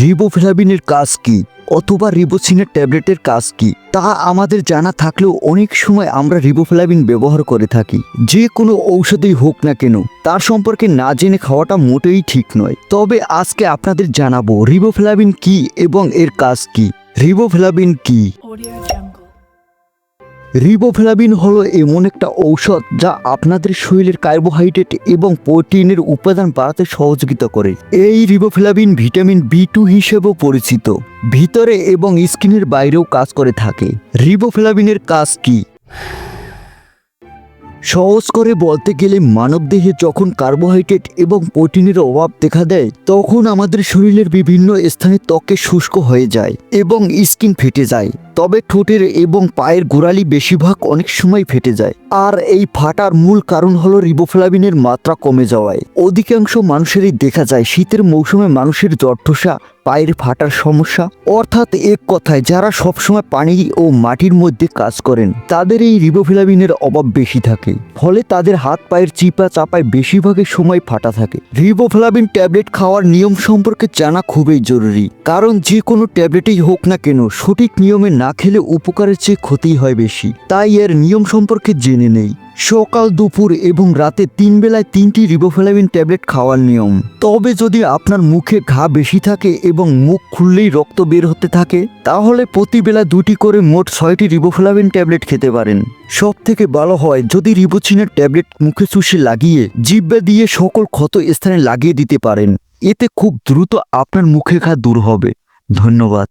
রিবোফ্লাভিনের কাজ কি অথবা রিবোসিনের ট্যাবলেটের কাজ কি? তা আমাদের জানা থাকলেও অনেক সময় আমরা রিবোফ্লাভিন ব্যবহার করে থাকি। যে কোনো ঔষধেই হোক না কেন, তার সম্পর্কে না জেনে খাওয়াটা মোটেই ঠিক নয়। তবে আজকে আপনাদের জানাব রিবোফ্লাভিন কি এবং এর কাজ কি। রিবোফ্লাভিন কি. রিবোফ্লাভিন হলো এমন একটা ঔষধ যা আপনাদের শরীরের কার্বোহাইড্রেট এবং প্রোটিনের উপাদান বাড়াতে সহযোগিতা করে। এই রিবোফ্লাভিন ভিটামিন বি টু হিসেবেও পরিচিত। ভিতরে এবং স্কিনের বাইরেও কাজ করে থাকে। রিবোফ্লাভিনের কাজ কি? সহজ করে বলতে গেলে মানবদেহে যখন কার্বোহাইড্রেট এবং প্রোটিনের অভাব দেখা দেয়, তখন আমাদের শরীরের বিভিন্ন স্থানে ত্বকে শুষ্ক হয়ে যায় এবং স্কিন ফেটে যায়। তবে ঠোঁটের এবং পায়ের গোড়ালি বেশিরভাগ অনেক সময় ফেটে যায়। আর এই ফাটার মূল কারণ হলো রিবোফ্লাভিনের মাত্রা কমে যাওয়ায়। অধিকাংশ মানুষেরই দেখা যায় শীতের মৌসুমে মানুষের জ্বর ঠোসা, পায়ের ফাটার সমস্যা। অর্থাৎ এক কথায়, যারা সবসময় পানি ও মাটির মধ্যে কাজ করেন, তাদের এই রিবোফ্লাভিনের অভাব বেশি থাকে। ফলে তাদের হাত পায়ের চিপা চাপায় বেশিরভাগের সময় ফাটা থাকে। রিবোফ্লাভিন ট্যাবলেট খাওয়ার নিয়ম সম্পর্কে জানা খুবই জরুরি। কারণ যে কোনো ট্যাবলেটই হোক না কেন, সঠিক নিয়মে না খেলে উপকারের চেয়ে ক্ষতি হয় বেশি। তাই এর নিয়ম সম্পর্কে জেনে নেই। সকাল, দুপুর এবং রাতে তিন বেলায় তিনটি রিবোফ্লাভিন ট্যাবলেট খাওয়ার নিয়ম। তবে যদি আপনার মুখে ঘা বেশি থাকে এবং মুখ খুললেই রক্ত বের হতে থাকে, তাহলে প্রতি বেলা দুটি করে মোট ছয়টি রিবোফ্লাভিন ট্যাবলেট খেতে পারেন। সব থেকে ভালো হয় যদি রিবোচিনের ট্যাবলেট মুখে চুষে লাগিয়ে জিব্বা দিয়ে সকল ক্ষত স্থানে লাগিয়ে দিতে পারেন। এতে খুব দ্রুত আপনার মুখে ঘা দূর হবে। ধন্যবাদ।